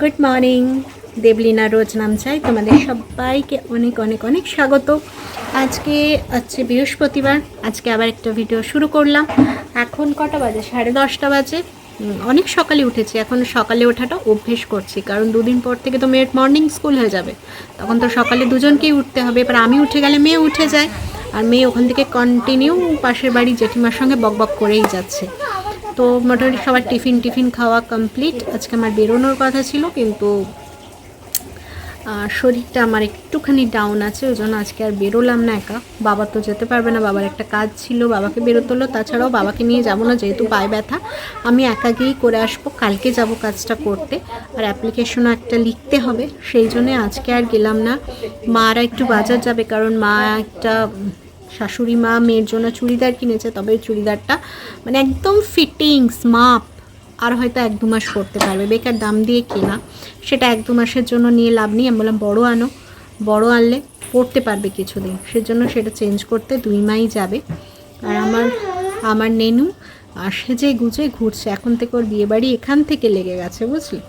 Good morning Deblina রোজ নাম চাই তোমাদের সবাইকে অনেক অনেক অনেক স্বাগত। আজকে হচ্ছে বৃহস্পতিবার। আজকে আবার একটা ভিডিও শুরু করলাম। এখন কটা বাজে? সাড়ে দশটা বাজে। অনেক সকালে উঠেছি। এখন সকালে ওঠাটা অভ্যেস করছি। কারণ দুদিন পর থেকে তো মেয়ের মর্নিং স্কুল হয়ে যাবে। তখন তো সকালে দুজনকেই উঠতে হবে। এবার আমি উঠে গেলে মেয়ে উঠে যায়। আর মেয়ে ওখান থেকে কন্টিনিউ পাশের বাড়ি জেঠিমার সঙ্গে বকবক করেই যাচ্ছে। তো মোটামুটি সবার টিফিন টিফিন খাওয়া কমপ্লিট আজকে আমার বেরোনোর কথা ছিল, কিন্তু শরীরটা আমার একটুখানি ডাউন আছে ওই জন্য আজকে আর বেরোলাম না একা। বাবা তো যেতে পারবে না, বাবার একটা কাজ ছিল, বাবাকে বেরোতে হলো তাছাড়াও বাবাকে নিয়ে যাব না, যেহেতু পায়ে ব্যথা। আমি একা গিয়েই করে আসব, কালকে যাব কাজটা করতে। আর অ্যাপ্লিকেশনও একটা লিখতে হবে, সেই জন্যে আজকে আর গেলাম না। মারা একটু বাজার যাবে, কারণ মা একটা শাশুড়ি মা মেয়ের জন্য চুড়িদার কিনেছে, তবে চুড়িদারটা মানে একদম ফিটিংস মাপ আর হয়তো এক দু মাস পরতে পারবে। বেকার দাম দিয়ে কেনা, সেটা এক দু মাসের জন্য নিয়ে লাভ নেই। আমি বললাম, বড়ো আনো, বড় আনলে পরতে পারবে কিছুদিন। সেজন্য সেটা চেঞ্জ করতে দুই মাই যাবে। আর আমার আমার নেনু সেজে গুজে ঘুরছে। এখন থেকে ওর বিয়েবাড়ি এখান থেকে লেগে গেছে, বুঝলি?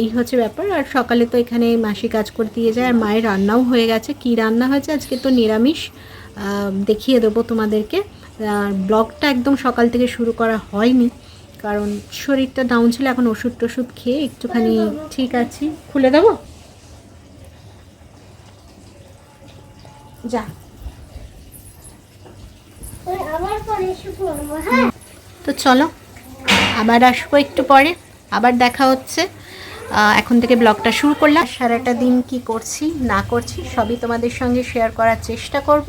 এই হচ্ছে ব্যাপার। আর সকালে তো এখানে মাসি কাজ করতে দিয়ে যায়, আর মায়ের রান্নাও হয়ে গেছে। কি রান্না হয়েছে? আজকে তো নিরামিষ। দেখিয়ে দেবো তোমাদেরকে। ব্লগটা একদম সকাল থেকে শুরু করা হয়নি, কারণ শরীরটা ডাউন ছিল, এখন ওষুধ টষুধ খেয়ে একটুখানি ঠিক আছি। খুলে দেবো? যা। তো চলো, আবার আসব একটু পরে, আবার দেখা হচ্ছে। এখন থেকে ব্লগটা শুরু করলাম। সারাটা দিন কি করছি, না করছি, সবই তোমাদের সঙ্গে শেয়ার করার চেষ্টা করব।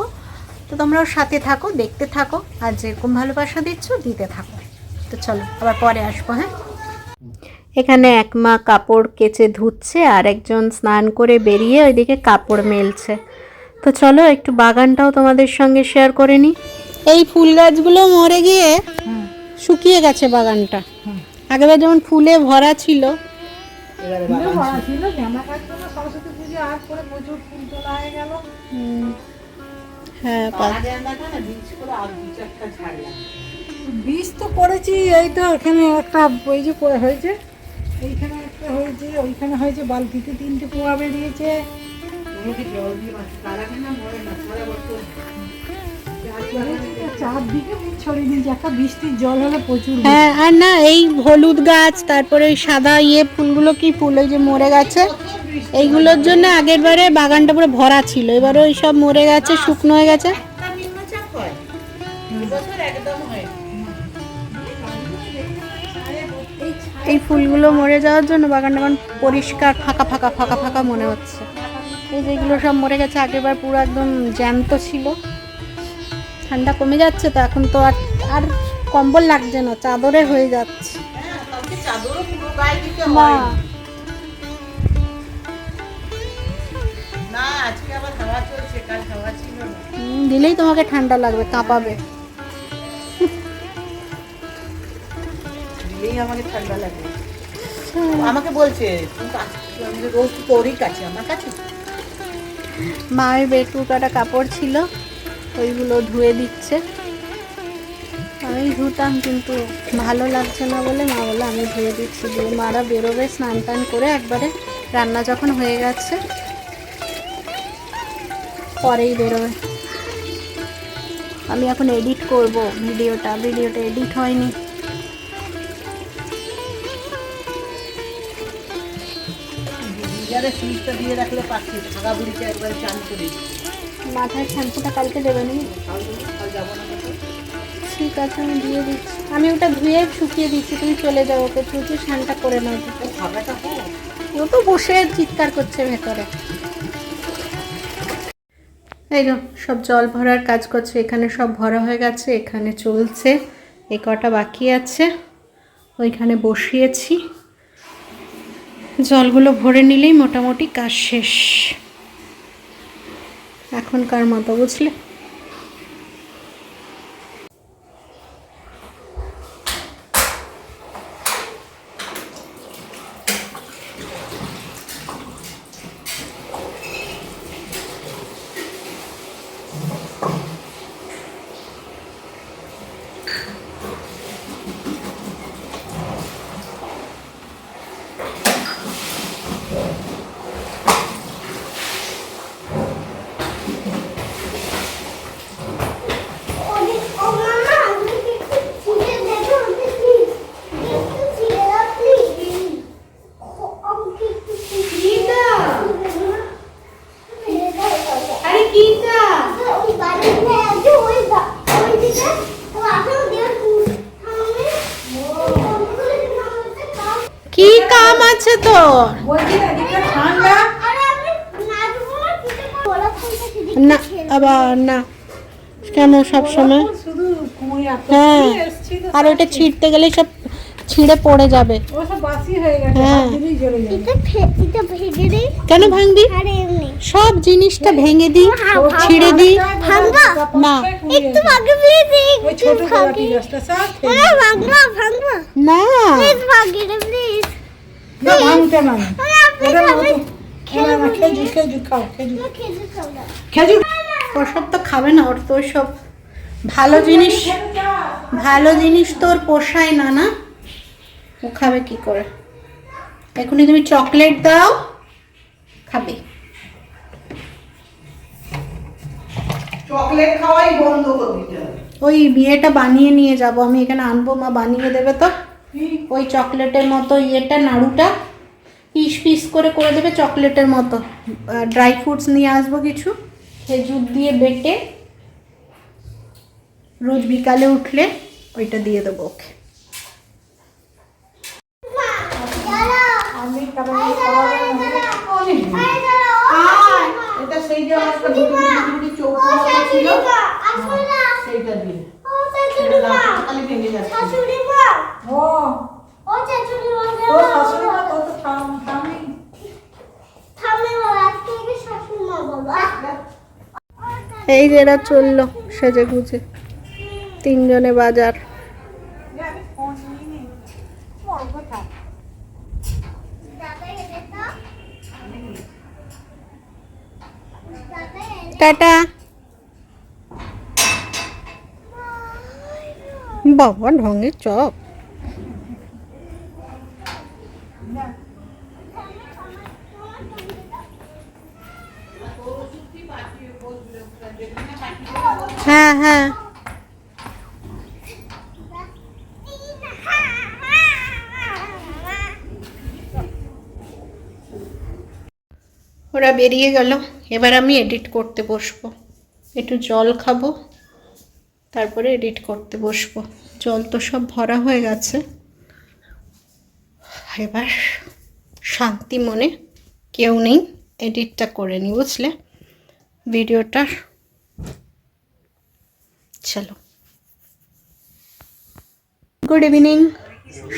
তো তোমরাও সাথে থাকো দেখতে থাকো আর যেরকম ভালোবাসা দিচ্ছ দিতে থাকো। তো চলো আবার পরে আসব হ্যাঁ? এখানে এক মা কাপড় কেচে ধুচ্ছে আর একজন স্নান করে বেরিয়ে ওইদিকে কাপড় মেলছে। তো চলো একটু বাগানটাও তোমাদের সঙ্গে শেয়ার করে নিই এই ফুল গাছগুলো মরে গিয়ে শুকিয়ে গেছে বাগানটা। আগেবার যেমন ফুলে ভরা ছিল হুম। হ্যাঁ পা- বীজ তো করেছি এই তো এখানে একটা ওই যে পড়ে হয়েছে এইখানে একটা হয়েছে ওইখানে হয়েছে বালতিতে তিনটে পোয়া বেরিয়েছে। চারদিকে বীজ ছড়িয়ে দিয়েছে একটা বৃষ্টির জল হলে প্রচুর হ্যাঁ আর না এই হলুদ গাছ তারপরে ওই সাদা ইয়ে ফুলগুলো কি ফুল ওই যে মরে গেছে এইগুলোর জন্য আগের বারে বাগানটা পুরো ভরা ছিল। এবারে ওই সব মরে গেছে শুকনো হয়ে গেছে। এই ফুলগুলো মরে যাওয়ার জন্য বাগানটা এখন পরিষ্কার ফাঁকা ফাঁকা ফাঁকা ফাঁকা মনে হচ্ছে। এই যেগুলো সব মরে গেছে আগেরবার পুরো একদম জ্যান্ত ছিল। ঠান্ডা কমে যাচ্ছে তো এখন তো আর আর কম্বল লাগছে না চাদরে হয়ে যাচ্ছে। আবার হাওয়া দিলেই তোমাকে ঠান্ডা লাগবে কাঁপাবে। দিলেই আমাকে ঠান্ডা লাগে আমাকে বলছে আমি রোজ তোরই কাছে আমার কাছে? মায়ের বেটু কাটা কাপড় ছিল ওইগুলো ধুয়ে দিচ্ছে। আমি ধুতাম কিন্তু ভালো লাগছে না বলে মা বলে আমি ধুয়ে দিচ্ছি। দিয়ে মারা বেরোবে স্নান টান করে একবারে রান্না যখন হয়ে গেছে পরেই বেরোবে। আমি এখন এডিট করব ভিডিওটা। ভিডিওটা এডিট হয়নি। মাথায় শ্যাম্পুটা কালকে দেবে নি? যাব ঠিক আছে আমি দিয়ে দিচ্ছি। আমি ওটা ধুয়ে শুকিয়ে দিচ্ছি। তুমি চলে যাও ওকে। প্রচুর স্নানটা করে নাও। ও তো বসে চিৎকার করছে ভেতরে। এই সব জল ভরার কাজ করছে, এখানে সব ভরা হয়ে গেছে, এখানে চলছে এ কটা বাকি আছে, ওইখানে বসিয়েছি। জলগুলো ভরে নিলেই মোটামুটি কাজ শেষ। এখনকার মতো, বুঝলে? সেদিকে না আবার না। কেন সব সময়? হ্যাঁ। আর ওইটা ছিঁড়তে গেলে সব ছিঁড়ে পড়ে যাবে। ও সব বাসি হয়ে কেন ভাঙবি? সব জিনিসটা ভেঙে দিই ছিঁড়ে দিই। না। না। না ভাঙতে মানে খাবে মতো খেজুর খেজুর খাও খেজুর। খেজুর ওসব তো খাবে না ওর তো সব ভালো জিনিস। ভালো জিনিস তোর পোষায় না না? ও খাবে কি করে? এখনই তুমি চকলেট দাও খাবে। চকলেট খাওয়াই বন্ধ করে দিতে হবে। ওই বিয়েটা বানিয়ে নিয়ে যাব আমি এখানে আনব মা বানিয়ে দেবে তো? ওই চকলেটের মতো ইয়েটা নাড়ুটা পিস পিস করে করে দেবে চকলেটের মতো ড্রাই ফ্রুটস নিয়ে আসব কিছু খেজুর দিয়ে বেটে রোজ বিকালে উঠলে ওইটা দিয়ে দেবো ওকে এটা সেই যে আমার চৌকো ছিল সেইটা দিয়ে খালি ভেঙে যাচ্ছে ও। ও শাশুড়ি মা তো তো থাম। থামি এই যে এরা চলল সেজে গুজে। তিনজনে বাজার। টাটা। বাবা ঢঙের চপ। হ্যাঁ হ্যাঁ। ওরা বেরিয়ে গেল। এবার আমি এডিট করতে বসবো। একটু জল খাব, তারপরে এডিট করতে বসবো। জল তো সব ভরা হয়ে গেছে। এবার শান্তি মনে কেউ নেই। এডিটটা করে নি, বুঝলে? ভিডিওটার চলো। গুড ইভিনিং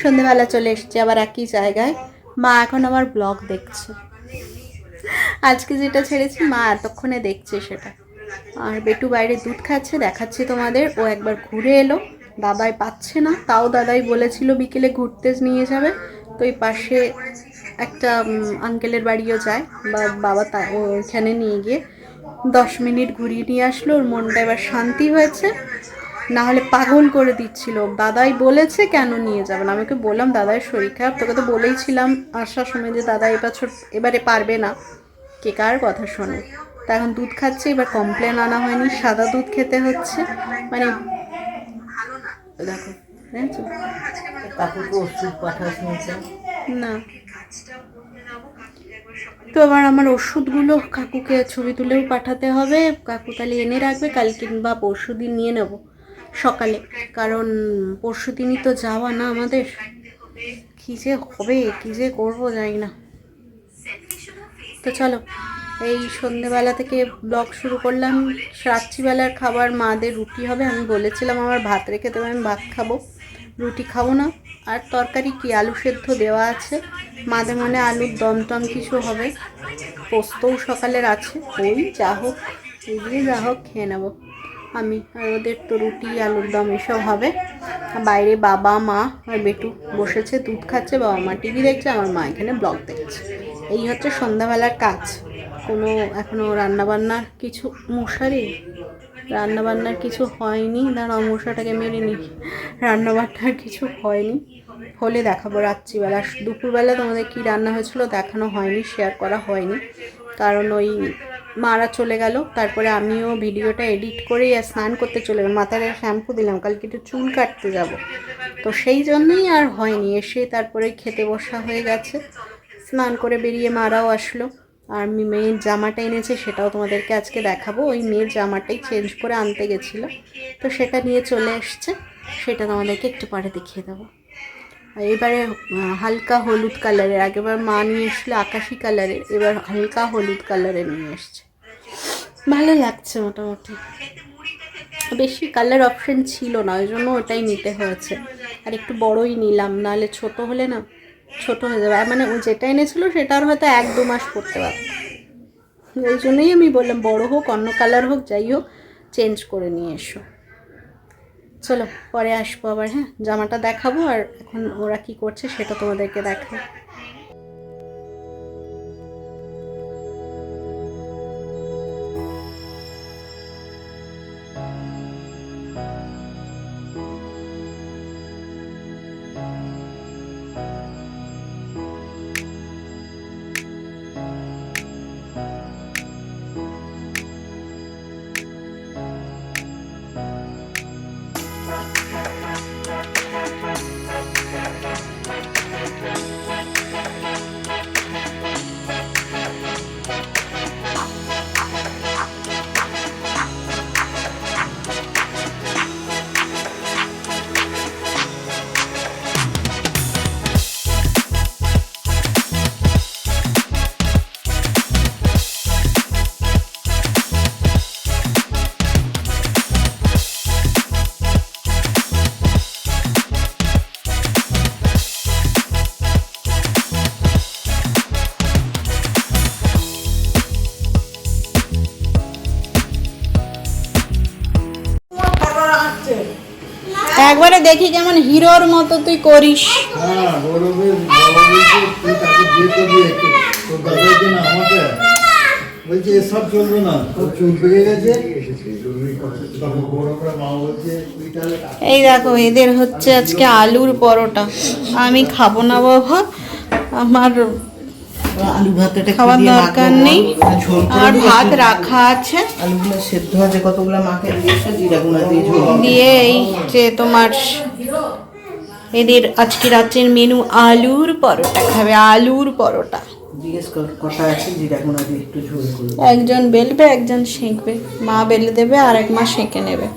সন্ধেবেলা চলে এসেছি আবার একই জায়গায়। মা এখন আমার ব্লগ দেখছে। আজকে যেটা ছেড়েছি, মা এতক্ষণে দেখছে সেটা। আর বেটু বাইরে দুধ খাচ্ছে, দেখাচ্ছি তোমাদের। ও একবার ঘুরে এলো। দাদাই পাচ্ছে না। তাও দাদাই বলেছিল বিকেলে ঘুরতে নিয়ে যাবে। তো এই পাশে একটা আঙ্কেলের বাড়িও যায়। বা বাবা তা ওইখানে নিয়ে গিয়ে দশ মিনিট ঘুরিয়ে নিয়ে আসলো ওর মনটা এবার শান্তি হয়েছে। না হলে পাগল করে দিচ্ছিল। দাদাই বলেছে কেন নিয়ে যাবেন আমি ওকে বললাম দাদাই শরীর খারাপ। তোকে তো বলেইছিলাম আসার সময় যে দাদা এবছর এবারে পারবে না। কে কার কথা শোনে। তা এখন দুধ খাচ্ছে এবার কমপ্লেন আনা হয়নি সাদা দুধ খেতে হচ্ছে। মানে দেখো না। তো আবার আমার ওষুধগুলো কাকুকে ছবি তুলেও পাঠাতে হবে। কাকু তাহলে এনে রাখবে কাল কিংবা পরশু দিন নিয়ে নেব সকালে। কারণ পরশু দিনই তো যাওয়া না আমাদের। কী যে হবে, কী যে করব জানি না। তো চলো, এই সন্ধেবেলা থেকে ব্লগ শুরু করলাম। রাত্রিবেলার খাবার মাদের রুটি হবে, আমি বলেছিলাম আমার ভাত রেখে দেবে, আমি ভাত খাব। রুটি খাব না। আর তরকারি কি? আলু সেদ্ধ দেওয়া আছে। মাঝে মনে আলুর দম টম কিছু হবে। পোস্তও সকালের আছে। ওই যা হোক এগুলি যা হোক, খেয়ে নেব। আমি আর ওদের তো রুটি, আলুর দম এসব হবে। বাইরে বাবা, মা আর বেটু বসেছে, দুধ খাচ্ছে, বাবা মা টিভি দেখছে, আমার মা এখানে ব্লগ দেখছে। এই হচ্ছে সন্ধ্যাবেলার কাজ। কোনো এখনও রান্নাবান্নার কিছু মশারি? রান্নাবান্নার কিছু হয়নি। দাঁড়াও মশাটাকে মেরে নি রান্নাবান্নার কিছু হয়নি। হলে দেখাবো রাত্রিবেলা। দুপুরবেলা তোমাদের কি রান্না হয়েছিল দেখানো হয়নি শেয়ার করা হয়নি। কারণ ওই মারা চলে গেল। তারপরে আমিও ভিডিওটা এডিট করেই আর স্নান করতে চলে গেলাম। মাথায় শ্যাম্পু দিলাম। কালকে একটু চুল কাটতে যাব। তো সেই জন্যই আর হয়নি। এসে তারপরে খেতে বসা হয়ে গেছে। স্নান করে বেরিয়ে মারাও আসলো। আর আমি মেয়ের জামাটা এনেছে সেটাও তোমাদেরকে আজকে দেখাবো। ওই মেয়ের জামাটাই চেঞ্জ করে আনতে গেছিল। তো সেটা নিয়ে চলে এসছে। সেটা তোমাদেরকে একটু পরে দেখিয়ে দেবো। এবারে হালকা হলুদ কালারের আগেবার মা নিয়ে এসেছিল আকাশি কালারের এবার হালকা হলুদ কালারের নিয়ে এসছে। ভালো লাগছে মোটামুটি। বেশি কালার অপশন ছিল না, ওই জন্য ওটাই নিতে হয়েছে। আর একটু বড়ই নিলাম, নাহলে ছোট হলে না ছোট হয়ে যাবে। মানে ও যেটা এনেছিল সেটা আর হয়তো এক দু মাস পরতে পারবে। ওই জন্যই আমি বললাম, বড় হোক, অন্য কালার হোক, যাই হোক চেঞ্জ করে নিয়ে এসো। চলো, পরে আসব আবার হ্যাঁ? জামাটা দেখাবো আর এখন ওরা কি করছে সেটা তোমাদেরকে দেখাবো। হিরোর মতো তুই করিস। হ্যাঁ বলছে এসব চলবে না। তোর চুল পেকে গেছে। এই দেখো এদের হচ্ছে আজকে আলুর পরোটা। আমি খাব না বাবা আমার আলু ভাতটা খাওয়ার দরকার নেই। আর ভাত রাখা আছে। আলুগুলো সেদ্ধ আছে কতগুলো মাকে দিয়েছে জিরা গুঁড়া দিয়ে দিয়ে এই যে তোমার এদের আজকে রাত্রের মেনু আলুর পরোটা খাবে আলুর পরোটা একজন বেলবে একজন সেঁকবে মা বেলে দেবে আর এক মা সেঁকে নেবে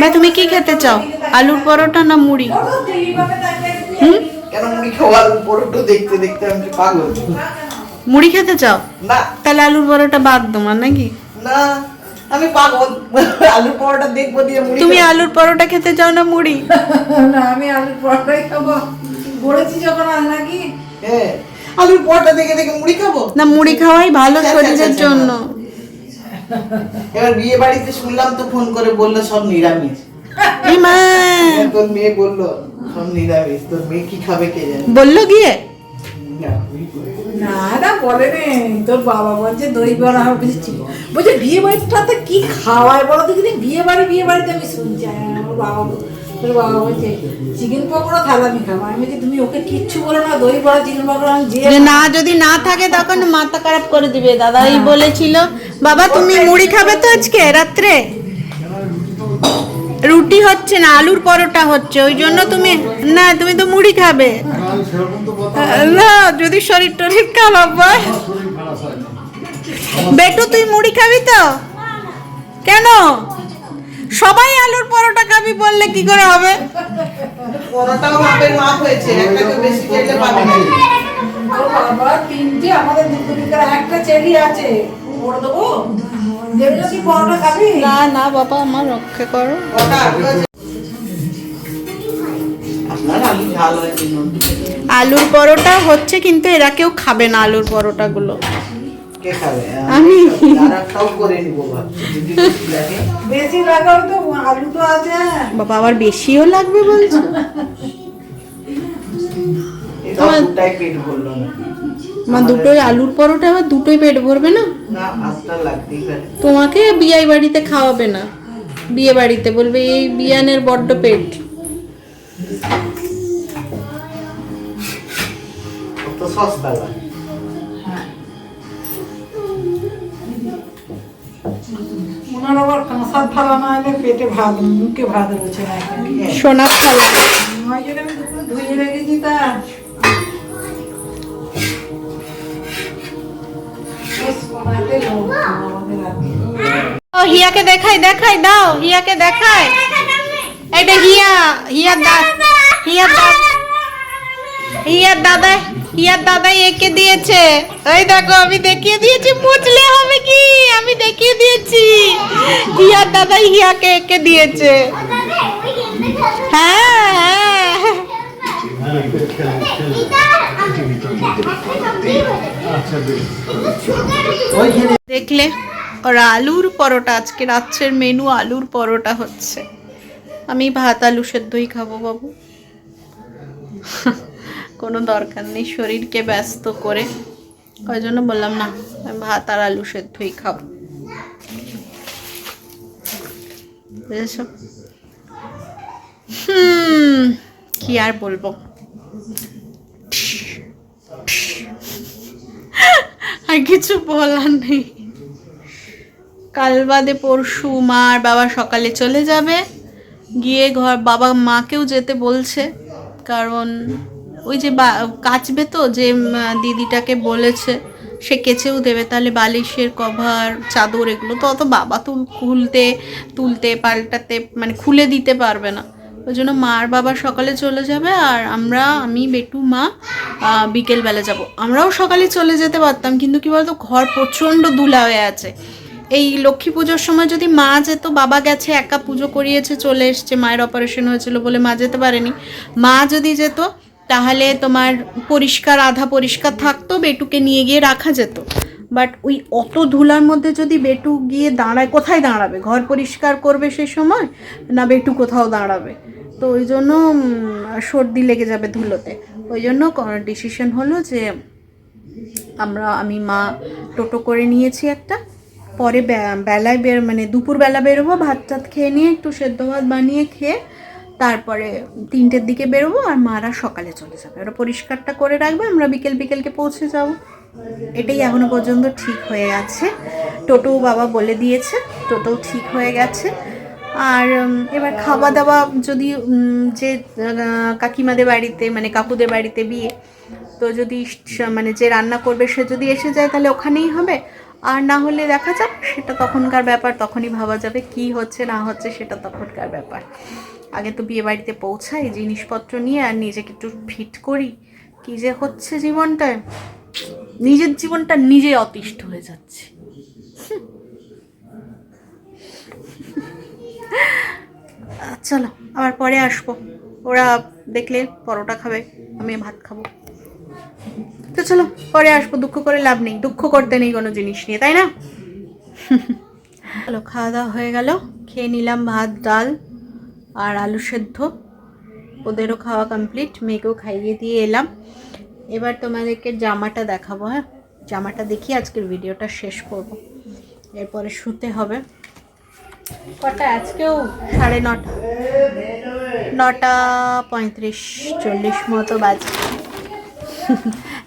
মা তুমি কি খেতে চাও আলুর পরোটা না মুড়ি হুম কেন মুড়ি খাওয়ার পরোটা দেখতে দেখতে আমি কি পাগল? মুড়ি খেতে চাও? না। তাহলে আলুর পরোটা বাদ তোমার নাকি? না আমি পাগল। আলু পরোটা দেখব দিয়ে মুড়ি তুমি আলুর পরোটা খেতে চাও না মুড়ি? না আমি আলুর পরোটাই খাব। বলেছি যখন আর নাকি? হ্যাঁ আলুর পরোটা দেখে দেখে মুড়ি খাব? না মুড়ি খাওয়াই ভালো আচ্ছা, শরীরের আচ্ছা, জন্য। এবার বিয়ে বাড়িতে শুনলাম তো ফোন করে বলল সব নিরামিষ। এই তোর মেয়ে বলল সব নিরামিষ তোর মেয়ে কি খাবে কে জানে বলল গিয়ে না। না না বলে নে। তোর বাবা বলছে দই বড়া হবে বুঝেছি বলছে বিয়ে বাড়িটাতে কি খাওয়ায় বলো তো কিন্তু বিয়ে বাড়ি বিয়ে বাড়িতে আমি শুনছি। আমার বাবা তোর বাবা বলছে চিকেন পকোড়া আমি খাব। আমি বলছি তুমি ওকে কিচ্ছু বলো না দই বড়া চিকেন পকোড়া আমি যে না যদি না থাকে তখন মাথা খারাপ করে দিবে। দাদাই বলেছিল বাবা তুমি মুড়ি খাবে তো আজকে রাত্রে? রুটি হচ্ছে না আলুর পরোটা হচ্ছে ওই জন্য তুমি না তুমি তো মুড়ি খাবে। না যদি শরীর টরীর খারাপ হয়। বেটু তুই মুড়ি খাবি তো? কেন? সবাই আলুর পরোটা খাবি বললে কি করে হবে? পরোটাও মাপের মাপ হয়েছে একটাকে বেশি খেলে পাবে না। বাবা তিনটে আমাদের দুটো একটা চেরি আছে। ওর দেবো? পরোটা না না বাবা আমার রক্ষা করো। আলুর পরোটা হচ্ছে কিন্তু এরা কেউ খাবে না আলুর পরোটাগুলো। কে খাবে? আমি। আর একটাও করে নিবো ভাবছি। যদি বেশি লাগে। বেশি লাগাও তো আলু তো আছে। বাবা আবার বেশিও লাগবে বলছো? এটাও পেট ভরলো না। মা দুটোই আলুর পরোটা আবার দুটোই পেট ভরবে না? তোমাকে বিয়ে বাড়িতে খাওয়াবে না। বিয়ে বাড়িতে বলবে এই বিয়ানের বড্ড পেট। কত সস্তা লাগে ওনার আবার ও, হিয়াকে দেখাই দেখাই, দাও, হিয়াকে দেখাই। এটা হিয়া, হিয়ার দা, হিয়ার দাদা হিয়ার দাদা এঁকে দিয়েছে। ওই দেখো, আমি দেখিয়ে দিয়েছি, মুছলে হবে কি? আমি দেখিয়ে দিয়েছি। হিয়ার দাদা হিয়াকে এঁকে দিয়েছে। হ্যাঁ দেখলে ওরা আলুর পরোটা, আজকে রাত্রের মেনু আলুর পরোটা হচ্ছে। আমি ভাত, আলু সেদ্ধই খাব বাবু। কোনো দরকার নেই, শরীরকে ব্যস্ত করে। ওই জন্য বললাম, না, আমি ভাত আর আলু সেদ্ধই খাব। বুঝেছ? হুম, কি আর বলব? আর কিছু বলার নেই। কাল বাদে পরশু মা আর বাবা সকালে চলে যাবে। গিয়ে ঘর বাবা মাকেও যেতে বলছে। কারণ ওই যে কাচবে তো, যে দিদিটাকে বলেছে, সে কেচেও দেবে। তাহলে বালিশের কভার, চাদর এগুলো তো অত বাবা তো খুলতে, তুলতে, পাল্টাতে মানে খুলে দিতে পারবে না। ওই জন্য মা আর বাবা সকালে চলে যাবে আর আমরা, আমি, বেটু, মা বিকেলবেলা যাব। আমরাও সকালে চলে যেতে পারতাম, কিন্তু কি বলতো, ঘর প্রচণ্ড ধুলা হয়ে আছে। এই লক্ষ্মী পুজোর সময় যদি মা যেত, বাবা গেছে, একা পুজো করিয়েছে, চলে এসছে, মায়ের অপারেশন হয়েছিল বলে মা যেতে পারেনি। মা যদি যেত, তাহলে তোমার পরিষ্কার, আধা পরিষ্কার থাকতো, বেটুকে নিয়ে গিয়ে রাখা যেত। বাট ওই অত ধুলার মধ্যে যদি বেটু গিয়ে দাঁড়ায়, কোথায় দাঁড়াবে? ঘর পরিষ্কার করবে সে সময়, না বেটু কোথাও দাঁড়াবে? তো ওই জন্য সর্দি লেগে যাবে ধুলোতে। ওই জন্য ডিসিশন হলো যে, আমরা, আমি, মা টোটো করে নিয়েছি একটা। পরে বেলায় বের মানে দুপুরবেলা বেরোবো, ভাত টাত খেয়ে নিয়ে একটু সেদ্ধ ভাত বানিয়ে খেয়ে, তারপরে তিনটের দিকে বেরোবো আর মারা সকালে চলে যাবে। ওরা পরিষ্কারটা করে রাখবে, আমরা বিকেল বিকেলকে পৌঁছে যাব। এটাই এখনও পর্যন্ত ঠিক হয়ে আছে। টোটো বাবা বলে দিয়েছে টোটো ঠিক হয়ে গেছে। আর এবার খাওয়া দাওয়া যদি যে কাকিমাদের বাড়িতে মানে কাকুদের বাড়িতে বিয়ে, তো যদি মানে যে রান্না করবে সে যদি এসে যায় তাহলে ওখানেই হবে। আর না হলে দেখা যাক, সেটা তখনকার ব্যাপার, তখনই ভাবা যাবে কি হচ্ছে, না হচ্ছে, সেটা তখনকার ব্যাপার। আগে তো বিয়ে বাড়িতে পৌঁছাই, জিনিসপত্র নিয়ে আর নিজেকে একটু ফিট করি। কি যে হচ্ছে জীবনটায়, নিজের জীবনটা নিজে অতিষ্ঠ হয়ে যাচ্ছে। চলো, আবার পরে আসব। ওরা দেখলে পরোটা খাবে, আমি ভাত খাব। তো চলো, পরে আসব, দুঃখ করে লাভ নেই। দুঃখ করতে নেই কোনো জিনিস নিয়ে, তাই না? চলো, খাওয়া দাওয়া হয়ে গেল। খেয়ে নিলাম ভাত, ডাল আর আলু সেদ্ধ। ওদেরও খাওয়া কমপ্লিট মেয়েকেও খাইয়ে দিয়ে এলাম। এবার তোমাদেরকে জামাটা দেখাবো হ্যাঁ? জামাটা দেখি আজকের ভিডিওটা শেষ করব। এরপরে শুতে হবে। কটা? আজকেও সাড়ে নটা। নটা পঁয়ত্রিশ, চল্লিশ মতো বাজে।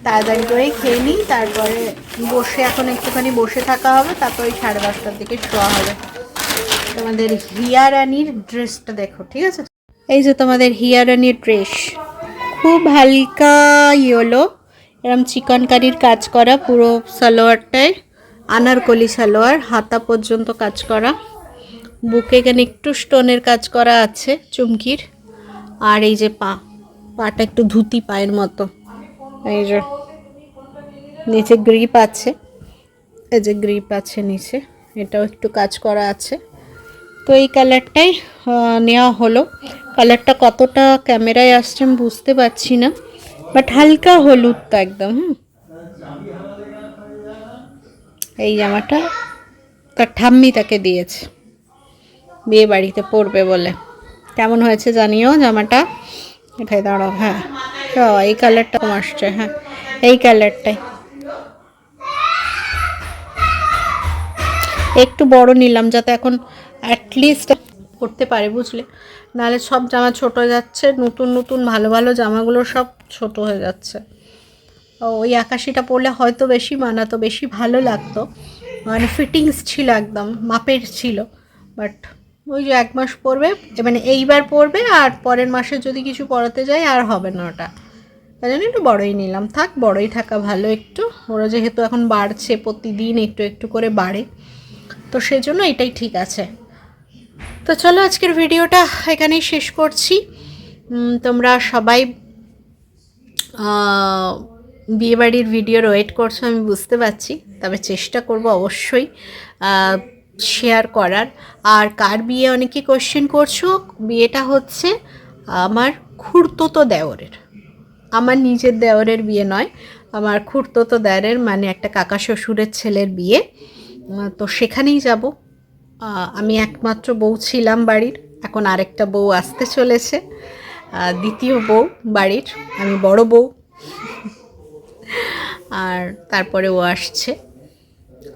তাড়াতাড়ি করে খেয়ে নিই, তারপরে বসে এখন একটুখানি বসে থাকা হবে, তারপর ওই সাড়ে দশটার দিকে শোয়া হবে। তোমাদের হিয়া রানির ড্রেসটা দেখো, ঠিক আছে? এই যে তোমাদের হিয়া রানির ড্রেস। খুব হালকা ইয়েলো, এরম চিকন কারির কাজ করা, পুরো সালোয়ারটায়, আনারকলি সালোয়ার, হাতা পর্যন্ত কাজ করা। বুকে এখানে একটু স্টোনের কাজ করা আছে, চুমকির। আর এই যে পা, পাটা একটু ধুতি পায়ের মতো। এই যে, নিচে গ্রিপ আছে। এই যে গ্রিপ আছে নিচে, এটাও একটু কাজ করা আছে। তো এই কালারটাই নেওয়া হলো। কালারটা কতটা ক্যামেরায় আসছে আমি বুঝতে পারছি না। বাট হালকা হলুদ তো একদম, হুম। এই জামাটা তার ঠাম্মি তাকে দিয়েছে। বিয়ে বাড়িতে পরবে বলে। কেমন হয়েছে জানিও জামাটা? এটাই দাঁড়াও হ্যাঁ। ও, এই কালারটা কম আসছে হ্যাঁ। এই কালারটাই একটু বড় নিলাম যাতে এখন অ্যাটলিস্ট করতে পারে বুঝলে? নাহলে সব জামা ছোট হয়ে যাচ্ছে নতুন নতুন ভালো ভালো জামাগুলো সব ছোট হয়ে যাচ্ছে। ওই আকাশিটা পরলে হয়তো বেশি মানাতো বেশি ভালো লাগতো। মানে ফিটিংস ছিল একদম মাপের ছিল বাট ওই যে এক মাস পরবে মানে এইবার পরবে আর পরের মাসে যদি কিছু পড়াতে যায় আর হবে না ওটা। তাই জন্য একটু বড়ই নিলাম। থাক, বড়ই থাকা ভালো একটু। ওরা যেহেতু এখন বাড়ছে, প্রতিদিন একটু একটু করে বাড়ে। তো সেজন্য এটাই ঠিক আছে। তো চলো আজকের ভিডিওটা এখানেই শেষ করছি। তোমরা সবাই বিয়েবাড়ির ভিডিওর ওয়েট করছ আমি বুঝতে পারছি, তবে চেষ্টা করব অবশ্যই। শেয়ার করার। আর কার বিয়ে অনেকে কোশ্চেন করছ? বিয়েটা হচ্ছে আমার খুড়তো দেওরের। আমার নিজের দেওরের বিয়ে নয়, আমার খুড়তো দেওরের মানে একটা কাকা শ্বশুরের ছেলের বিয়ে। তো সেখানেই যাব। আমি একমাত্র বউ ছিলাম বাড়ির, এখন আরেকটা বউ আসতে চলেছে। দ্বিতীয় বউ বাড়ির, আমি বড় বউ। আর তারপরে ও আসছে।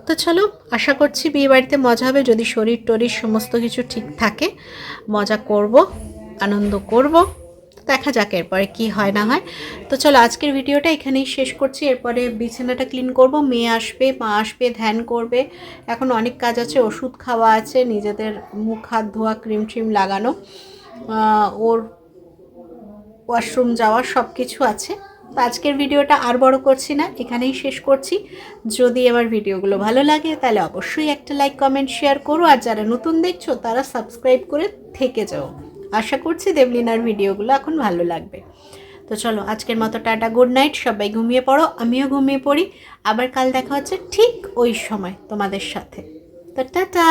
তো চলো, আশা করছি বিয়ে বাড়িতে মজা হবে। যদি শরীর টরির সমস্ত কিছু ঠিক থাকে, মজা করব, আনন্দ করব। দেখা যাক এরপরে কি হয় না হয়। তো চলো, আজকের ভিডিওটা এখানেই শেষ করছি। এরপরে বিছানাটা ক্লিন করব। মেয়ে আসবে, মা আসবে, ধ্যান করবে। এখন অনেক কাজ আছে, ওষুধ খাওয়া আছে, নিজেদের মুখ, হাত ধোয়া ক্রিম ট্রিম লাগানো। ওর ওয়াশরুম যাওয়া সব কিছু আছে। তো আজকের ভিডিওটা আর বড় করছি না, এখানেই শেষ করছি। যদি আমার ভিডিওগুলো ভালো লাগে, তাহলে অবশ্যই একটা লাইক, কমেন্ট, শেয়ার করো। আর যারা নতুন দেখছ, তারা সাবস্ক্রাইব করে থেকে যাও। আশা করছি দেবলিনার ভিডিওগুলো এখন ভালো লাগবে। তো চলো, আজকের মতো টাটা, গুড নাইট, সবাই ঘুমিয়ে পড়ো, আমিও ঘুমিয়ে পড়ি। আবার কাল দেখা হচ্ছে ঠিক ওই সময় তোমাদের সাথে। তো টাটা!